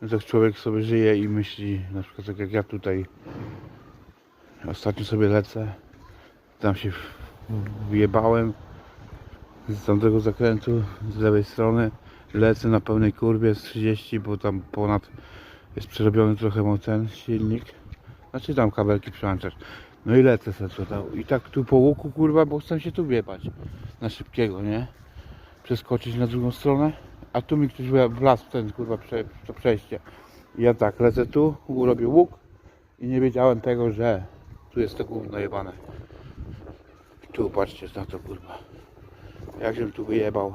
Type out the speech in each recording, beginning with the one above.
tak człowiek sobie żyje i myśli, na przykład tak jak ja tutaj ostatnio sobie lecę, tam się wjebałem z tamtego zakrętu, z lewej strony, lecę na pełnej kurwie z 30, bo tam ponad jest przerobiony trochę mo- ten silnik, znaczy tam kabelki przełączasz. No i lecę sobie. I tak tu po łuku kurwa, bo chcę się tu wjebać na szybkiego, nie? Przeskoczyć na drugą stronę, a tu mi ktoś wla- wlazł w ten kurwa prze, to przejście. I ja tak lecę tu, robię łuk i nie wiedziałem tego, że tu jest to gówno jebane. Tu patrzcie na to kurwa. Jak się tu wyjebał.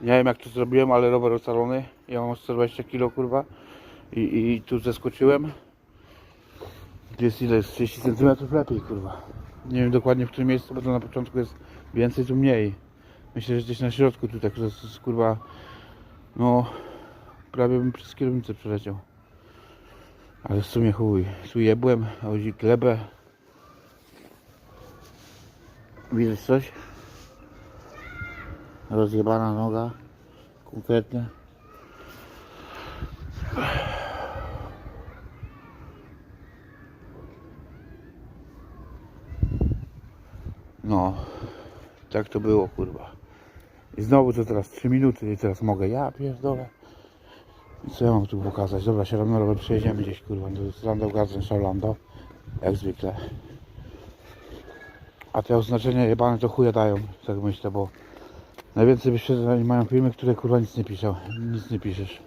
Nie wiem jak to zrobiłem, ale rower ocalony. Ja mam 120 kg kurwa. I, I tu zeskoczyłem. Jest ile? Jest 30 cm lepiej kurwa. Nie wiem dokładnie w którym miejscu, bo to na początku jest więcej, tu mniej. Myślę, że gdzieś na środku tu tak, że kurwa. No prawie bym przez kierownicę przeleciał. Ale w sumie chuj. Tu jebłem, chodzi glebę. Widzisz coś? Rozjebana noga. Konkretnie. No, tak to było, kurwa. I znowu to teraz 3 minuty i teraz mogę. Ja pierdolę. I co ja mam tu pokazać? Dobra, się na rower przejedziemy gdzieś, kurwa. Jest Landau Garden Szalando. Jak zwykle. A te oznaczenia jebane to chuja dają, tak myślę, bo najwięcej wyświetleń mają filmy, które kurwa nic nie piszą. Nic nie piszesz.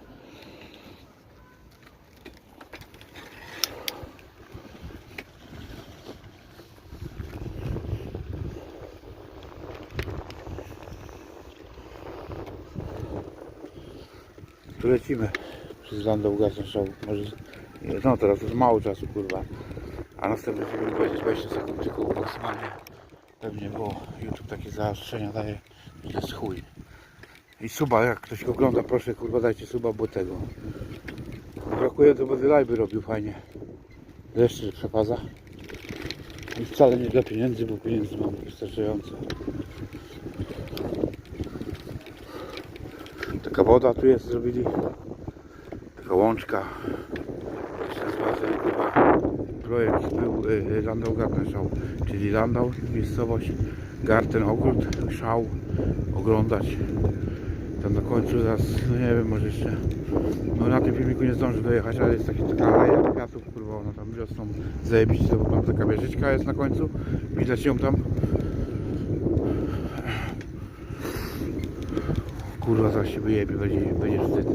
Tu lecimy przez Landau Garden Show. Może, no teraz już mało czasu kurwa. A następny film będzie 20 sekund tylko maksymalnie. Pewnie, bo YouTube takie zaostrzenia daje, że jest chuj. I suba, jak ktoś ogląda, proszę kurwa dajcie suba, bo tego. Brakuje, to będę live robił fajnie. Jeszcze przepaza. I wcale nie dla pieniędzy, bo pieniędzy mam wystarczająco. Taka woda tu jest, zrobili. Taka łączka. Kurwa projekt był y, y, Landau Garten Show, czyli Landau, miejscowość, Garten, ogród, szał, oglądać. Tam na końcu zaraz, no nie wiem, może jeszcze, no na tym filmiku nie zdążę dojechać, ale jest taki, taka aleja kwiatów, kurwa, ona tam wiosną zajebiście, to tam taka wieżyczka jest na końcu, widać ją tam. Kurwa, zaraz się wyjebie, będzie, będzie wstyd.